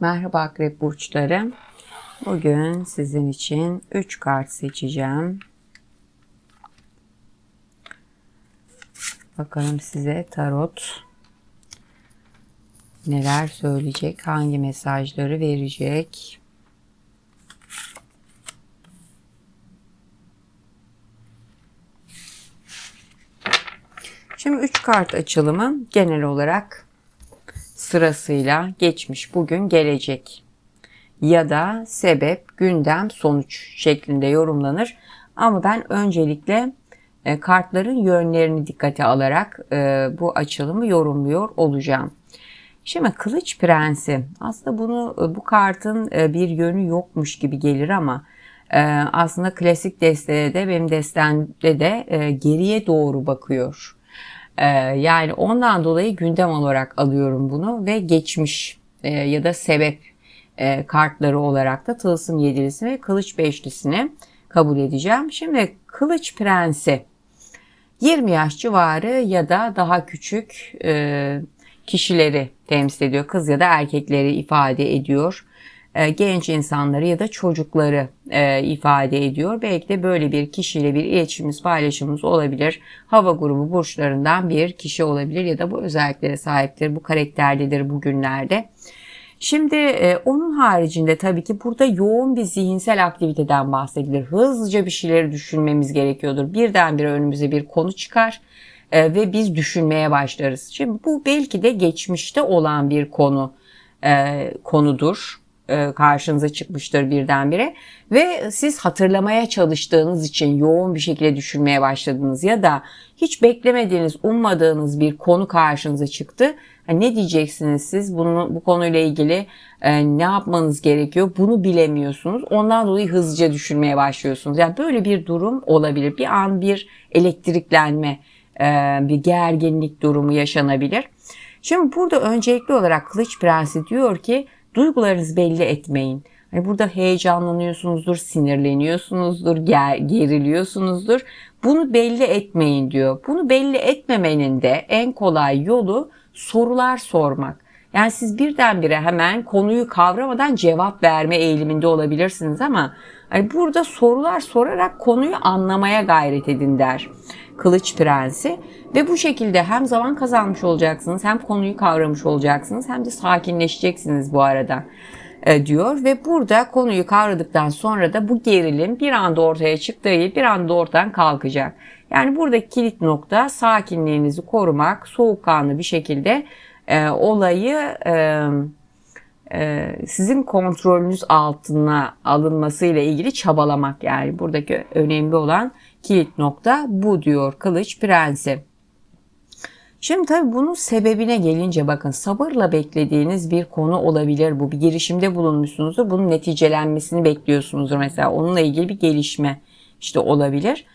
Merhaba akrep burçları. Bugün sizin için 3 kart seçeceğim. Bakalım size tarot neler söyleyecek, hangi mesajları verecek. Şimdi 3 kart açılımı genel olarak sırasıyla geçmiş, bugün, gelecek ya da sebep, gündem, sonuç şeklinde yorumlanır. Ama ben öncelikle e, kartların yönlerini dikkate alarak e, bu açılımı yorumluyor olacağım. Şimdi Kılıç Prensi aslında bunu e, bu kartın bir yönü yokmuş gibi gelir ama aslında klasik destede de benim destemde de geriye doğru bakıyor. Yani ondan dolayı gündem olarak alıyorum bunu ve geçmiş ya da sebep kartları olarak da Tılsım Yedilisi ve Kılıç Beşlisini kabul edeceğim. Şimdi Kılıç Prensi 20 yaş civarı ya da daha küçük e, kişileri temsil ediyor. Kız ya da erkekleri ifade ediyor. E, genç insanları ya da çocukları e, ifade ediyor. Belki de böyle bir kişiyle bir iletişimimiz, paylaşımımız olabilir. Hava grubu burçlarından bir kişi olabilir ya da bu özelliklere sahiptir, bu karakterlidir bugünlerde. Şimdi e, onun haricinde tabii ki burada yoğun bir zihinsel aktiviteden bahsedilir. Hızlıca bir şeyleri düşünmemiz gerekiyordur. Birdenbire önümüze bir konu çıkar ve biz düşünmeye başlarız. Şimdi bu belki de geçmişte olan bir konu konudur. E, karşınıza çıkmıştır birdenbire ve siz hatırlamaya çalıştığınız için yoğun bir şekilde düşünmeye başladınız ya da hiç beklemediğiniz, ummadığınız bir konu karşınıza çıktı. ne diyeceksiniz siz bunu bu konuyla ilgili e, ne yapmanız gerekiyor bunu bilemiyorsunuz. Ondan dolayı hızlıca düşünmeye başlıyorsunuz. Yani böyle bir durum olabilir. Bir an bir elektriklenme, e, bir gerginlik durumu yaşanabilir. Şimdi burada öncelikli olarak Kılıç Prensi diyor ki Duygularınızı belli etmeyin. Hani burada heyecanlanıyorsunuzdur, sinirleniyorsunuzdur, ger geriliyorsunuzdur. Bunu belli etmeyin diyor. Bunu belli etmemenin de en kolay yolu sorular sormak. Yani siz birdenbire hemen konuyu kavramadan cevap verme eğiliminde olabilirsiniz ama hani burada sorular sorarak konuyu anlamaya gayret edin der. Kılıç Prensi ve bu şekilde hem zaman kazanmış olacaksınız hem konuyu kavramış olacaksınız hem de sakinleşeceksiniz bu arada e, diyor ve burada konuyu kavradıktan sonra da bu gerilim bir anda ortaya çık değil bir anda ortadan kalkacak. Yani buradaki kilit nokta sakinliğinizi korumak, soğukkanlı bir şekilde e, olayı e, sizin kontrolünüz altına alınmasıyla ilgili çabalamak yani buradaki önemli olan kilit nokta bu diyor Kılıç Prensi. Şimdi tabii bunun sebebine gelince bakın sabırla beklediğiniz bir konu olabilir bu. Bir girişimde bulunmuşsunuzdur. Bunun neticelenmesini bekliyorsunuzdur mesela. Onunla ilgili bir gelişme işte olabilir.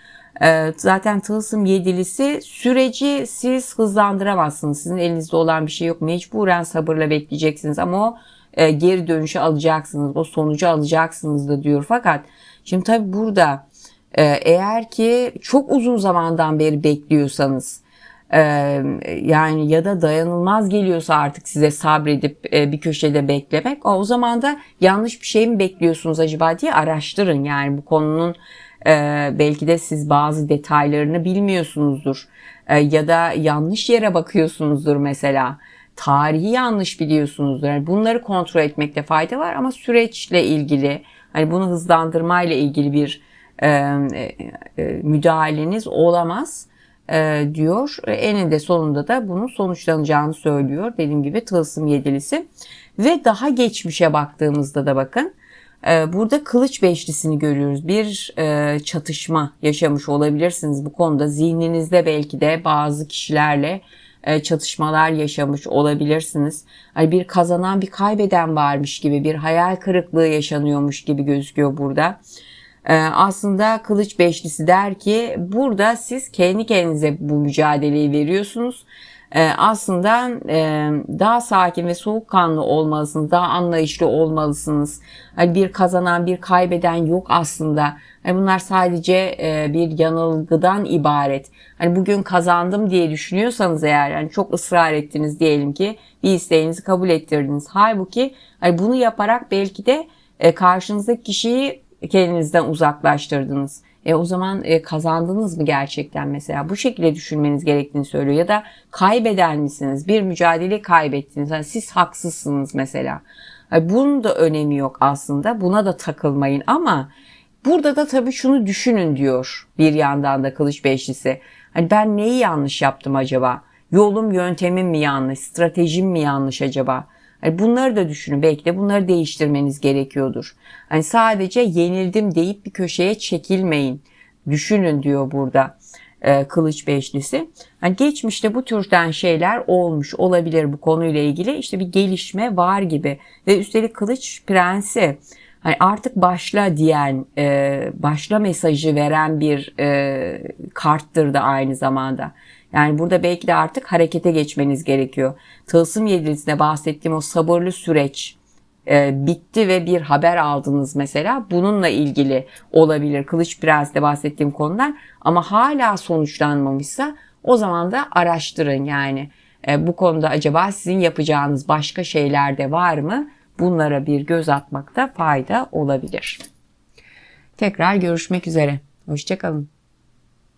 Ee, zaten tılsım yedilisi süreci siz hızlandıramazsınız. Sizin elinizde olan bir şey yok. Mecburen sabırla bekleyeceksiniz ama o e, geri dönüşü alacaksınız. O sonucu alacaksınız da diyor. Fakat şimdi tabii burada e, eğer ki çok uzun zamandan beri bekliyorsanız e, yani ya da dayanılmaz geliyorsa artık size sabredip bir köşede beklemek o zaman da yanlış bir şey mi bekliyorsunuz acaba diye araştırın. Yani bu konunun belki de siz bazı detaylarını bilmiyorsunuzdur ya da yanlış yere bakıyorsunuzdur mesela tarihi yanlış biliyorsunuzdur. Yani bunları kontrol etmekte fayda var ama süreçle ilgili hani bunu hızlandırmayla ilgili bir e, e, müdahaleniz olamaz e, diyor. Eninde sonunda da bunun sonuçlanacağını söylüyor. Dediğim gibi tılsım yedilisi. Ve daha geçmişe baktığımızda da bakın e, burada kılıç beşlisini görüyoruz. Bir e, çatışma yaşamış olabilirsiniz bu konuda. Zihninizde belki de bazı kişilerle e, çatışmalar yaşamış olabilirsiniz. Hani bir kazanan bir kaybeden varmış gibi bir hayal kırıklığı yaşanıyormuş gibi gözüküyor burada. E, aslında Kılıç Beşlisi der ki burada siz kendi kendinize bu mücadeleyi veriyorsunuz. E, aslında e, daha sakin ve soğukkanlı olmalısınız, daha anlayışlı olmalısınız. Hani bir kazanan, bir kaybeden yok aslında. Hani bunlar sadece e, bir yanılgıdan ibaret. Hani bugün kazandım diye düşünüyorsanız eğer, yani çok ısrar ettiniz diyelim ki bir isteğinizi kabul ettirdiniz. Halbuki hani bunu yaparak belki de e, karşınızdaki kişiyi kendinizden uzaklaştırdınız. E o zaman e, kazandınız mı gerçekten mesela? Bu şekilde düşünmeniz gerektiğini söylüyor. Ya da kaybeden misiniz? Bir mücadele kaybettiniz. Yani siz haksızsınız mesela. Yani bunun da önemi yok aslında. Buna da takılmayın ama burada da tabii şunu düşünün diyor bir yandan da Kılıç Beşlisi. Hani ben neyi yanlış yaptım acaba? Yolum, yöntemim mi yanlış? Stratejim mi yanlış acaba? Hani bunları da düşünün. Belki de bunları değiştirmeniz gerekiyordur. Hani sadece yenildim deyip bir köşeye çekilmeyin. Düşünün diyor burada e, Kılıç Beşlisi. Hani geçmişte bu türden şeyler olmuş olabilir bu konuyla ilgili. İşte bir gelişme var gibi. Ve üstelik Kılıç Prensi hani artık başla diyen, e, başla mesajı veren bir e, karttır da aynı zamanda. Yani burada belki de artık harekete geçmeniz gerekiyor. Tılsım yedilisinde bahsettiğim o sabırlı süreç e, bitti ve bir haber aldınız mesela. Bununla ilgili olabilir. Kılıç Prens'te bahsettiğim konular ama hala sonuçlanmamışsa o zaman da araştırın yani. E, bu konuda acaba sizin yapacağınız başka şeyler de var mı? Bunlara bir göz atmakta fayda olabilir. Tekrar görüşmek üzere. Hoşçakalın.